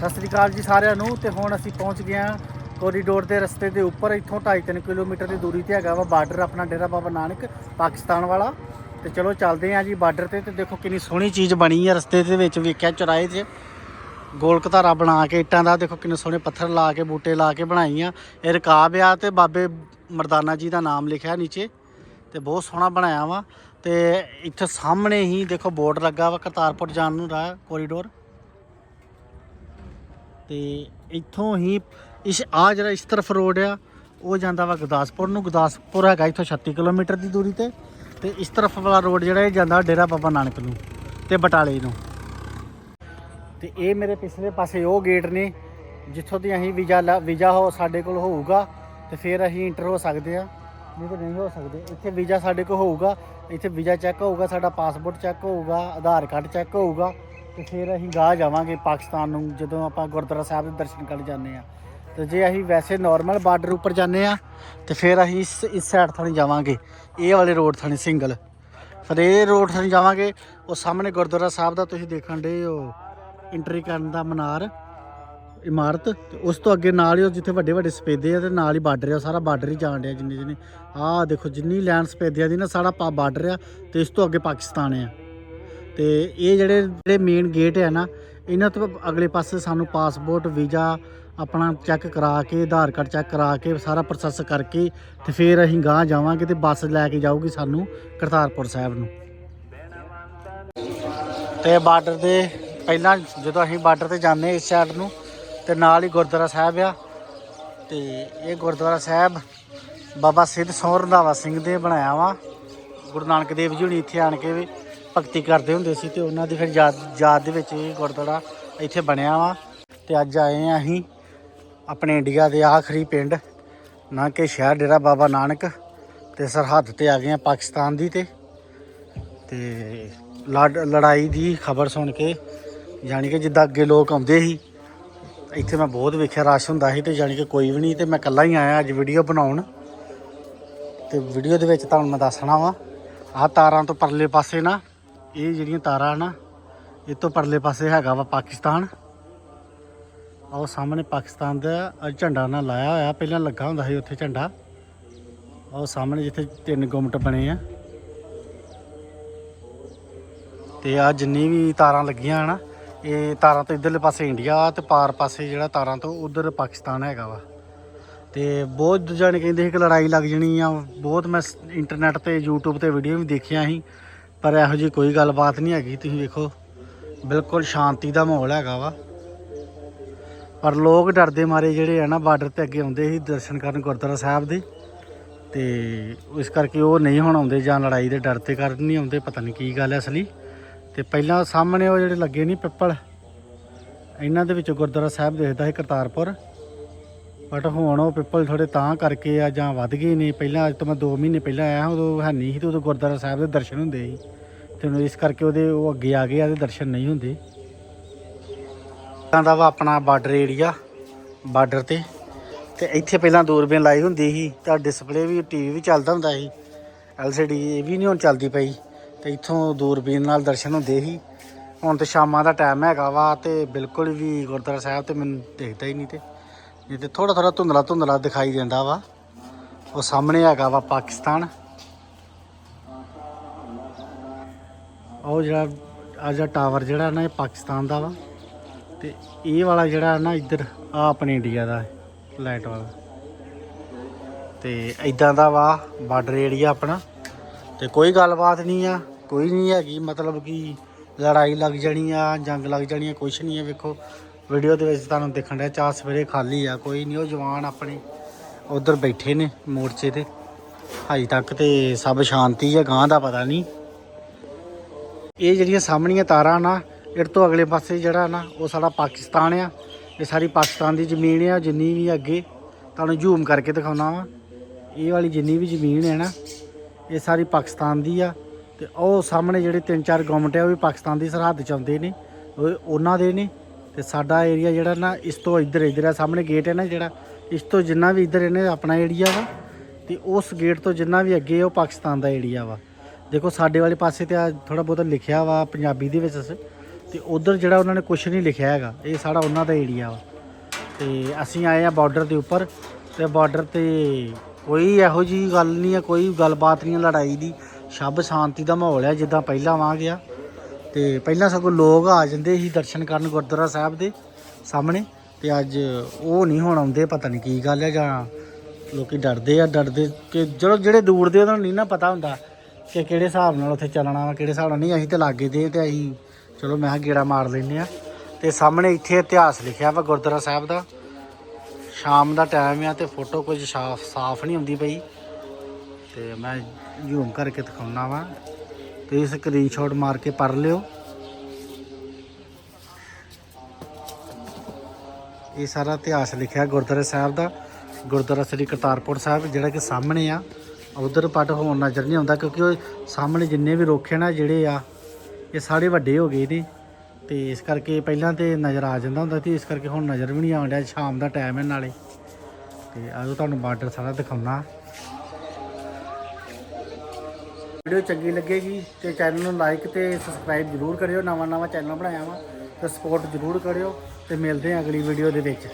ਸਤਿ ਸ੍ਰੀ ਅਕਾਲ ਜੀ ਸਾਰਿਆਂ ਨੂੰ ਤੇ ਹੁਣ ਅਸੀਂ ਪਹੁੰਚ ਗਏ ਹਾਂ ਕੋਰੀਡੋਰ ਦੇ ਰਸਤੇ ਦੇ ਉੱਪਰ, ਇੱਥੋਂ 2.5 ਕਿਲੋਮੀਟਰ ਦੀ ਦੂਰੀ ਤੇ ਹੈਗਾ ਵਾ ਬਾਰਡਰ ਆਪਣਾ ਡੇਰਾ ਬਾਬਾ ਨਾਨਕ, ਪਾਕਿਸਤਾਨ ਵਾਲਾ। ਤੇ ਚਲੋ ਚੱਲਦੇ ਹਾਂ ਜੀ ਬਾਰਡਰ ਤੇ ਤੇ ਦੇਖੋ ਕਿੰਨੀ ਸੋਹਣੀ ਚੀਜ਼ ਬਣੀ ਹੈ ਰਸਤੇ ਦੇ ਵਿੱਚ, ਵੇਖਿਆ ਚੁਰਾਏ 'ਚ ਗੋਲਕਤਾਰਾ ਬਣਾ ਕੇ ਇੱਟਾਂ ਦਾ, ਦੇਖੋ ਕਿੰਨੇ ਸੋਹਣੇ ਪੱਥਰ ਲਾ ਕੇ, ਬੂਟੇ ਲਾ ਕੇ ਬਣਾਈਆਂ। ਇਹ ਰਕਾਬ ਆ ਤੇ ਬਾਬੇ ਮਰਦਾਨਾ ਜੀ ਦਾ ਨਾਮ ਲਿਖਿਆ ਨੀਚੇ। ਤੇ ਬਹੁਤ ਸੋਹਣਾ ਬਣਾਇਆ ਵਾ। ਤੇ ਇੱਥੇ ਸਾਹਮਣੇ ਹੀ ਦੇਖੋ ਬੋਰਡ ਲੱਗਾ ਵਾ ਕਰਤਾਰਪੁਰ ਜਾਣ ਨੂੰ ਰਾਹ, ਕੋਰੀਡੋਰ। ਤੇ ਇੱਥੋਂ ਹੀ ਇਸ ਆ ਜਿਹੜਾ ਇਸ ਤਰਫ ਰੋਡ ਆ, ਉਹ ਜਾਂਦਾ ਵਾ ਗੁਰਦਾਸਪੁਰ ਨੂੰ। ਗੁਰਦਾਸਪੁਰ ਹੈਗਾ ਇੱਥੋਂ 36 ਕਿਲੋਮੀਟਰ ਦੀ ਦੂਰੀ ਤੇ ਤੇ ਇਸ ਤਰਫ ਵਾਲਾ ਰੋਡ ਜਿਹੜਾ ਇਹ ਜਾਂਦਾ ਡੇਰਾ ਬਾਬਾ ਨਾਨਕ ਨੂੰ ਤੇ ਬਟਾਲੇ ਨੂੰ। ਤੇ ਇਹ ਮੇਰੇ ਪਿਛਲੇ ਪਾਸੇ ਉਹ ਗੇਟ ਨੇ, ਜਿੱਥੋਂ ਦੀ ਅਸੀਂ ਵੀਜ਼ਾ ਲਾ- ਵੀਜ਼ਾ ਹੋ ਸਾਡੇ ਕੋਲ ਹੋਊਗਾ ਤੇ ਫਿਰ ਅਸੀਂ ਇੰਟਰ ਹੋ ਸਕਦੇ ਆ ਨਹੀਂ ਤਾਂ ਨਹੀਂ ਹੋ ਸਕਦੇ। ਇੱਥੇ ਵੀਜ਼ਾ ਸਾਡੇ ਕੋਲ ਹੋਊਗਾ, ਇੱਥੇ ਵੀਜ਼ਾ ਚੈੱਕ ਹੋਊਗਾ, ਸਾਡਾ ਪਾਸਪੋਰਟ ਚੈੱਕ ਹੋਊਗਾ, ਆਧਾਰ ਕਾਰਡ ਚੈੱਕ ਹੋਊਗਾ। ਤੇ ਫਿਰ ਅਸੀਂ ਗਾਹ ਜਾਵਾਂਗੇ ਪਾਕਿਸਤਾਨ ਨੂੰ, ਜਦੋਂ ਆਪਾਂ ਗੁਰਦੁਆਰਾ ਸਾਹਿਬ ਦੇ ਦਰਸ਼ਨ ਕਰਨ ਜਾਂਦੇ ਆ ਤੇ ਜੇ ਅਸੀਂ ਵੈਸੇ ਨਾਰਮਲ ਬਾਰਡਰ ਉੱਪਰ ਜਾਂਦੇ ਆ ਤੇ ਫਿਰ ਅਸੀਂ ਇਸ ਇਸ ਸਾਈਡ ਥਾਣੀ ਜਾਵਾਂਗੇ। ਇਹ ਵਾਲੇ ਰੋਡ ਥਾਣੀ ਸਿੰਗਲ ਫਿਰ ਇਹ ਰੋਡ ਥਾਣੀ ਜਾਵਾਂਗੇ, ਉਹ ਸਾਹਮਣੇ ਗੁਰਦੁਆਰਾ ਸਾਹਿਬ ਦਾ ਤੁਸੀਂ ਦੇਖਣ ਦੇ ਉਹ ਐਂਟਰੀ ਕਰਨ ਦਾ ਮਨਾਰ ਇਮਾਰਤ। ਤੇ ਉਸ ਤੋਂ ਅੱਗੇ ਨਾਲ ਹੀ ਉਹ ਜਿੱਥੇ ਵੱਡੇ ਵੱਡੇ ਸਪੇਦੇ ਆ, ਤੇ ਨਾਲ ਹੀ ਬਾਰਡਰ ਆ, ਉਹ ਸਾਰਾ ਬਾਰਡਰ ਹੀ ਜਾਣ ਡਿਆ ਜਿੰਨੇ ਜਿੰਨੇ। ਆਹ ਦੇਖੋ, ਜਿੰਨੀ ਲੈਂਡ ਸਪੇਦਿਆਂ ਦੀ ਨਾ, ਸਾਰਾ ਪਾ ਬਾਰਡਰ ਆ, ਤੇ ਇਸ ਤੋਂ ਅੱਗੇ ਪਾਕਿਸਤਾਨ ਆ। ਤੇ ਇਹ ਜਿਹੜੇ ਜਿਹੜੇ ਮੇਨ ਗੇਟ ਆ ਨਾ, ਇਹਨਾਂ ਤੋਂ ਅਗਲੇ ਪਾਸੇ ਸਾਨੂੰ ਪਾਸਪੋਰਟ ਵੀਜ਼ਾ ਆਪਣਾ ਚੈੱਕ ਕਰਾ ਕੇ, ਆਧਾਰ ਕਾਰਡ ਚੈੱਕ ਕਰਾ ਕੇ ਸਾਰਾ ਪ੍ਰੋਸੈਸ ਕਰਕੇ ਤੇ ਫਿਰ ਅਸੀਂ ਗਾਂਹ ਜਾਵਾਂਗੇ ਤੇ ਬੱਸ ਲੈ ਕੇ ਜਾਊਗੀ ਸਾਨੂੰ ਕਰਤਾਰਪੁਰ ਸਾਹਿਬ ਨੂੰ। ਤੇ ਬਾਰਡਰ ਦੇ ਪਹਿਲਾਂ ਜਦੋਂ ਅਸੀਂ ਬਾਰਡਰ ਤੇ ਜਾਂਦੇ ਇਸ ਸਾਈਡ ਨੂੰ, ਤੇ ਨਾਲ ਹੀ ਗੁਰਦੁਆਰਾ ਸਾਹਿਬ ਆ। ਤੇ ਇਹ ਗੁਰਦੁਆਰਾ ਸਾਹਿਬ ਬਾਬਾ ਸਿੱਧ ਸੌਰ ਰੰਧਾਵਾ ਸਿੰਘ ਦੇ ਬਣਾਇਆ ਵਾ। ਗੁਰੂ ਨਾਨਕ ਦੇਵ ਜੀ ਹੁਣੀ ਇੱਥੇ ਆਣ ਕੇ ਵੀ ਭਗਤੀ ਕਰਦੇ ਹੁੰਦੇ ਸੀ ਤੇ ਉਹਨਾਂ ਦੀ ਫਿਰ ਯਾਦ ਯਾਦ ਦੇ ਵਿੱਚ ਇਹ ਗੁਰਦੁਆਰਾ ਇੱਥੇ ਬਣਿਆ ਵਾ ਤੇ ਅੱਜ ਆਏ ਆ ਅਸੀਂ ਆਪਣੇ ਇੰਡੀਆ ਦੇ ਆਖਰੀ ਪਿੰਡ ਨਾ ਕਿ ਸ਼ਹਿਰ ਡੇਰਾ ਬਾਬਾ ਨਾਨਕ ਤੇ ਸਰਹੱਦ ਤੇ ਆ ਗਏ ਆ ਪਾਕਿਸਤਾਨ ਦੀ ਤੇ ਤੇ ਲੜਾਈ ਦੀ ਖਬਰ ਸੁਣ ਕੇ ਯਾਨੀ ਕਿ ਜਿੱਦਾਂ ਅੱਗੇ ਲੋਕ ਆਉਂਦੇ ਸੀ, ਇੱਥੇ ਮੈਂ ਬਹੁਤ ਵੇਖਿਆ ਰਸ਼ ਹੁੰਦਾ ਸੀ ਤੇ ਯਾਨੀ ਕਿ ਕੋਈ ਵੀ ਨਹੀਂ ਤੇ ਮੈਂ ਇਕੱਲਾ ਹੀ ਆਇਆ ਅੱਜ ਵੀਡੀਓ ਬਣਾਉਣ। ਤੇ ਵੀਡੀਓ ਦੇ ਵਿੱਚ ਤੁਹਾਨੂੰ ਮੈਂ ਦੱਸਣਾ ਵਾ, ਆਹ ਤਾਰਾਂ ਤੋਂ ਪਰਲੇ ਪਾਸੇ ਨਾ ਇਹ ਜਿਹੜੀਆਂ ਤਾਰਾਂ ਨਾ, ਇਹ ਤੋਂ ਪਰਲੇ ਪਾਸੇ ਹੈਗਾ ਵਾ ਪਾਕਿਸਤਾਨ। ਆਹ ਉਹ ਸਾਹਮਣੇ ਪਾਕਿਸਤਾਨ ਦਾ ਝੰਡਾ ਨਾ ਲਾਇਆ ਹੋਇਆ, ਪਹਿਲਾਂ ਲੱਗਾ ਹੁੰਦਾ ਸੀ ਉੱਥੇ ਝੰਡਾ। ਆਹ ਉਹ ਸਾਹਮਣੇ ਜਿੱਥੇ ਤਿੰਨ ਗੁੰਮਟ ਬਣੇ ਆ। ਤੇ ਆ ਜਿੰਨੀ ਵੀ ਤਾਰਾਂ ਲੱਗੀਆਂ ਹਨ ਇਹ ਤਾਰਾਂ ਤੋਂ ਇਧਰਲੇ ਪਾਸੇ ਇੰਡੀਆ ਤੇ ਪਾਰ ਪਾਸੇ ਜਿਹੜਾ ਤਾਰਾਂ ਤੋਂ ਉਧਰ ਪਾਕਿਸਤਾਨ ਹੈਗਾ ਵਾ। ਤੇ ਬਹੁਤ ਜਾਣੇ ਕਹਿੰਦੇ ਸੀ ਕਿ ਲੜਾਈ ਲੱਗ ਜਣੀ ਆ। ਬਹੁਤ ਮੈਂ ਇੰਟਰਨੈਟ ਤੇ, YouTube ਤੇ ਵੀਡੀਓ ਵੀ ਦੇਖਿਆ ਸੀ। ਪਰ ਇਹੋ ਜਿਹੀ ਕੋਈ ਗੱਲਬਾਤ ਨਹੀਂ ਹੈਗੀ, ਤੁਸੀਂ ਵੇਖੋ। ਬਿਲਕੁਲ ਸ਼ਾਂਤੀ ਦਾ ਮਾਹੌਲ ਹੈਗਾ ਵਾ। ਪਰ ਲੋਕ ਡਰਦੇ ਮਾਰੇ ਜਿਹੜੇ ਆ ਨਾ, ਬਾਰਡਰ ਤੇ ਅੱਗੇ ਆਉਂਦੇ ਸੀ ਦਰਸ਼ਨ ਕਰਨ ਗੁਰਦੁਆਰਾ ਸਾਹਿਬ ਦੇ। ਤੇ ਇਸ ਕਰਕੇ ਉਹ ਨਹੀਂ ਹੁਣ ਆਉਂਦੇ ਜਾਂ ਲੜਾਈ ਦੇ ਡਰ ਤੇ ਕਾਰਨ ਨਹੀਂ ਆਉਂਦੇ, ਪਤਾ ਨਹੀਂ ਕੀ ਗੱਲ ਹੈ ਅਸਲੀ। ਤੇ ਪਹਿਲਾਂ ਸਾਹਮਣੇ ਉਹ ਜਿਹੜੇ ਲੱਗੇ ਨਹੀਂ ਪਿੱਪਲ, ਇਹਨਾਂ ਦੇ ਵਿੱਚ ਗੁਰਦੁਆਰਾ ਸਾਹਿਬ ਦੇਖਦਾ ਸੀ ਕਰਤਾਰਪੁਰ। ਬਟ ਹੁਣ ਉਹ ਪਿੱਪਲ ਥੋੜੇ ਤਾਂ ਕਰਕੇ ਆ ਜਾਂ ਵੱਧ ਗਏ ਨੇ। ਪਹਿਲਾਂ ਅੱਜ ਤੋਂ ਮੈਂ 2 ਮਹੀਨੇ ਪਹਿਲਾਂ ਆਇਆ ਉਦੋਂ ਹੈ ਨਹੀਂ ਸੀ ਤੇ ਉਦੋਂ ਗੁਰਦੁਆਰਾ ਸਾਹਿਬ ਦੇ ਦਰਸ਼ਨ ਹੁੰਦੇ ਸੀ। ਤੇ ਹੁਣ ਇਸ ਕਰਕੇ ਉਹਦੇ ਉਹ ਅੱਗੇ ਆ ਗਏ ਆ ਤੇ ਦਰਸ਼ਨ ਨਹੀਂ ਹੁੰਦੇ। ਤਾਂ ਦਾ ਵਾ ਆਪਣਾ ਬਾਰਡਰ ਏਰੀਆ ਬਾਰਡਰ ਤੇ। ਤੇ ਇੱਥੇ ਪਹਿਲਾਂ ਦੂਰਬੀਨ ਲਾਈ ਹੁੰਦੀ ਸੀ। ਤਾਂ ਡਿਸਪਲੇ ਵੀ ਟੀਵੀ ਵੀ ਚੱਲਦਾ ਹੁੰਦਾ ਸੀ। LCD ਇਹ ਵੀ ਨਹੀਂ ਹੁਣ ਚੱਲਦੀ ਪਈ। ਤੇ ਇੱਥੋਂ ਦੂਰਬੀਨ ਨਾਲ ਦਰਸ਼ਨ ਹੁੰਦੇ ਸੀ। ਹੁਣ ਤੇ ਸ਼ਾਮਾਂ ਦਾ ਟਾਈਮ ਹੈਗਾ ਵਾ ਤੇ ਬਿਲਕੁਲ ਵੀ ਗੁਰਦੁਆਰਾ ਸਾਹਿਬ ਤੇ ਮੈਨੂੰ ਦੇਖਦਾ ਹੀ ਨਹੀਂ ਤੇ। ਜਿੱਥੇ ਤੇ ਥੋੜਾ ਥੋੜਾ ਧੁੰਦਲਾ ਧੁੰਦਲਾ ਦਿਖਾਈ ਦਿੰਦਾ ਵਾ, ਉਹ ਸਾਹਮਣੇ ਹੈਗਾ ਵਾ ਪਾਕਿਸਤਾਨ। ਉਹ ਜਿਹੜਾ ਆ ਟਾਵਰ ਜਿਹੜਾ ਨਾ ਇਹ ਪਾਕਿਸਤਾਨ ਦਾ ਵਾ, ਤੇ ਇਹ ਵਾਲਾ ਜਿਹੜਾ ਨਾ ਇੱਧਰ ਆ ਆਪਣੇ ਇੰਡੀਆ ਦਾ ਲਾਈਟ ਵਾਲਾ। ਤੇ ਇਦਾਂ ਦਾ ਵਾ ਬਾਰਡਰ ਏਰੀਆ ਆਪਣਾ। ਤੇ ਕੋਈ ਗੱਲਬਾਤ ਨਹੀਂ ਆ, ਕੋਈ ਨਹੀਂ ਹੈਗੀ, ਮਤਲਬ ਕਿ ਲੜਾਈ ਲੱਗ ਜਾਣੀ ਆ, ਜੰਗ ਲੱਗ ਜਾਣੀ ਆ, ਕੁਛ ਨਹੀਂ ਆ, ਵੇਖੋ। ਵੀਡੀਓ ਦੇ ਵਿੱਚ ਤੁਹਾਨੂੰ ਦੇਖਣ ਡਿਆ, ਚਾਹ ਸਵੇਰੇ ਖਾਲੀ ਆ, ਕੋਈ ਨਹੀਂ ਉਹ ਜਵਾਨ ਆਪਣੇ ਉਧਰ ਬੈਠੇ ਨੇ ਮੋਰਚੇ ਤੇ। ਹਜੇ ਤੱਕ ਤੇ ਸਭ ਸ਼ਾਂਤੀ ਆ ਗਾਂ ਦਾ ਪਤਾ ਨਹੀਂ ਇਹ ਜਿਹੜੀਆਂ ਸਾਹਮਣੀਆਂ ਤਾਰਾਂ ਨਾ ਇਹ ਤੋਂ ਅਗਲੇ ਪਾਸੇ ਜਿਹੜਾ ਨਾ, ਉਹ ਸਾਡਾ ਪਾਕਿਸਤਾਨ ਆ। ਇਹ ਸਾਰੀ ਪਾਕਿਸਤਾਨ ਦੀ ਜ਼ਮੀਨ ਆ, ਜਿੰਨੀ ਵੀ ਅੱਗੇ ਤੁਹਾਨੂੰ ਜ਼ੂਮ ਕਰਕੇ ਦਿਖਾਉਣਾ ਵਾ। ਇਹ ਵਾਲੀ ਜਿੰਨੀ ਵੀ ਜ਼ਮੀਨ ਹੈ ਨਾ, ਇਹ ਸਾਰੀ ਪਾਕਿਸਤਾਨ ਦੀ ਆ। ਤੇ ਉਹ ਸਾਹਮਣੇ ਜਿਹੜੇ ਤਿੰਨ ਚਾਰ ਗਵਰਨਮੈਂਟ ਆ, ਉਹ ਵੀ ਪਾਕਿਸਤਾਨ ਦੀ ਸਰਹੱਦ ਚ ਆਉਂਦੇ ਨੇ, ਉਹ ਉਹਨਾਂ ਦੇ ਨੇ। ਤੇ ਸਾਡਾ ਏਰੀਆ ਜਿਹੜਾ ਨਾ ਇਸ ਤੋਂ ਇੱਧਰ ਇੱਧਰ ਆ, ਸਾਹਮਣੇ ਗੇਟ ਹੈ ਨਾ ਜਿਹੜਾ, ਇਸ ਤੋਂ ਜਿੰਨਾ ਵੀ ਇੱਧਰ ਇਹਨੇ ਆਪਣਾ ਏਰੀਆ ਵਾ, ਤੇ ਉਸ ਗੇਟ ਤੋਂ ਜਿੰਨਾ ਵੀ ਅੱਗੇ ਉਹ ਪਾਕਿਸਤਾਨ ਦਾ ਏਰੀਆ ਵਾ। ਦੇਖੋ ਸਾਡੇ ਵਾਲੇ ਪਾਸੇ ਤੇ ਆ ਥੋੜਾ ਬਹੁਤਾ ਲਿਖਿਆ ਵਾ ਪੰਜਾਬੀ ਦੇ ਵਿੱਚ ਤੇ ਤੇ ਉਧਰ ਜਿਹੜਾ ਉਹਨਾਂ ਨੇ ਕੁਝ ਨਹੀਂ ਲਿਖਿਆ ਹੈਗਾ, ਇਹ ਸਾਡਾ ਉਹਨਾਂ ਦਾ ਏਰੀਆ ਵਾ। ਤੇ ਅਸੀਂ ਆਏ ਆ ਬਾਰਡਰ ਦੇ ਉੱਪਰ, ਤੇ ਬਾਰਡਰ ਤੇ ਕੋਈ ਇਹੋ ਜੀ ਗੱਲ ਨਹੀਂ ਹੈ ਕੋਈ ਗੱਲਬਾਤ ਨਹੀਂ ਹੈ ਲੜਾਈ ਦੀ ਸ਼ਬ ਸ਼ਾਂਤੀ ਦਾ ਮਾਹੌਲ ਹੈ ਜਿੱਦਾਂ ਪਹਿਲਾਂ ਵਾਂ ਗਿਆ ਤੇ ਪਹਿਲਾਂ ਸਗੋਂ ਲੋਕ ਆ ਜਾਂਦੇ ਸੀ ਦਰਸ਼ਨ ਕਰਨ ਗੁਰਦੁਆਰਾ ਸਾਹਿਬ ਦੇ ਸਾਹਮਣੇ, ਤੇ ਅੱਜ ਉਹ ਨਹੀਂ ਹੁਣ ਆਉਂਦੇ, ਪਤਾ ਨਹੀਂ ਕੀ ਗੱਲ ਹੈ ਜਾਂ ਲੋਕੀ ਡਰਦੇ ਆ, ਡਰਦੇ ਕਿ ਚਲੋ ਜਿਹੜੇ ਦੂਰ ਦੇ ਉਹਨਾਂ ਨੂੰ ਨਹੀਂ ਨਾ ਪਤਾ ਹੁੰਦਾ ਕਿ ਕਿਹੜੇ ਹਿਸਾਬ ਨਾਲ ਉੱਥੇ ਚੱਲਣਾ ਵਾ, ਕਿਹੜੇ ਹਿਸਾਬ ਨਾਲ ਨਹੀਂ, ਅਸੀਂ ਤੇ ਲਾਗੇ ਦੇ ਤੇ ਅਸੀਂ ਚਲੋ ਮੈਂ ਕਿਹਾ ਗੇੜਾ ਮਾਰ ਲੈਂਦੇ ਆ। ਤੇ ਸਾਹਮਣੇ ਇੱਥੇ ਇਤਿਹਾਸ ਲਿਖਿਆ ਵਾ ਗੁਰਦੁਆਰਾ ਸਾਹਿਬ ਦਾ। ਸ਼ਾਮ ਦਾ ਟਾਈਮ ਆ ਤੇ ਫੋਟੋ ਕੁਝ ਸਾਫ਼ ਸਾਫ਼ ਨਹੀਂ ਹੁੰਦੀ ਪਈ। ਤੇ ਮੈਂ ਜ਼ੂਮ ਕਰਕੇ ਦਿਖਾਉਣਾ ਵਾ। ਤੇ ਸਕਰੀਨਸ਼ਾਟ ਮਾਰ ਕੇ ਪੜ ਲਿਓ। ਇਹ ਸਾਰਾ ਇਤਿਹਾਸ ਲਿਖਿਆ ਗੁਰਦੁਆਰਾ ਸਾਹਿਬ ਦਾ। ਗੁਰਦੁਆਰਾ ਸ੍ਰੀ ਕਰਤਾਰਪੁਰ ਸਾਹਿਬ, ਜਿਹੜਾ ਕਿ ਸਾਹਮਣੇ ਆ। ਉਧਰ ਪਟ ਹੋਣ ਨਜ਼ਰ ਨਹੀਂ ਆਉਂਦਾ, ਕਿਉਂਕਿ ਉਹ ਸਾਹਮਣੇ ਜਿੰਨੇ ਵੀ ਰੁੱਖ ਨਾ ਜਿਹੜੇ ਆ, ਇਹ ਸਾਰੇ ਵੱਡੇ ਹੋ ਗਏ ਨੇ ਤੇ ਇਸ ਕਰਕੇ ਪਹਿਲਾਂ ਤੇ ਨਜ਼ਰ ਆ ਜਾਂਦਾ ਹੁੰਦਾ ਸੀ, ਇਸ ਕਰਕੇ ਹੁਣ ਨਜ਼ਰ ਵੀ ਨਹੀਂ ਆਉਂਦਾ ਸ਼ਾਮ ਦਾ ਟਾਈਮ ਹੈ ਨਾਲੇ। ਤੇ ਆਜੋ ਤੁਹਾਨੂੰ ਬਾਰਡਰ ਸਾਰਾ ਦਿਖਾਉਣਾ। ਵੀਡੀਓ ਚੰਗੀ ਲੱਗੇਗੀ ਤੇ ਚੈਨਲ ਨੂੰ ਲਾਈਕ ਤੇ ਸਬਸਕ੍ਰਾਈਬ ਜ਼ਰੂਰ ਕਰਿਓ ਨਵਾਂ ਨਵਾਂ ਚੈਨਲ ਬਣਾਇਆ ਵਾ, ਤੇ ਸਪੋਰਟ ਜ਼ਰੂਰ ਕਰਿਓ ਤੇ ਮਿਲਦੇ ਹਾਂ ਅਗਲੀ ਵੀਡੀਓ ਦੇ ਵਿੱਚ।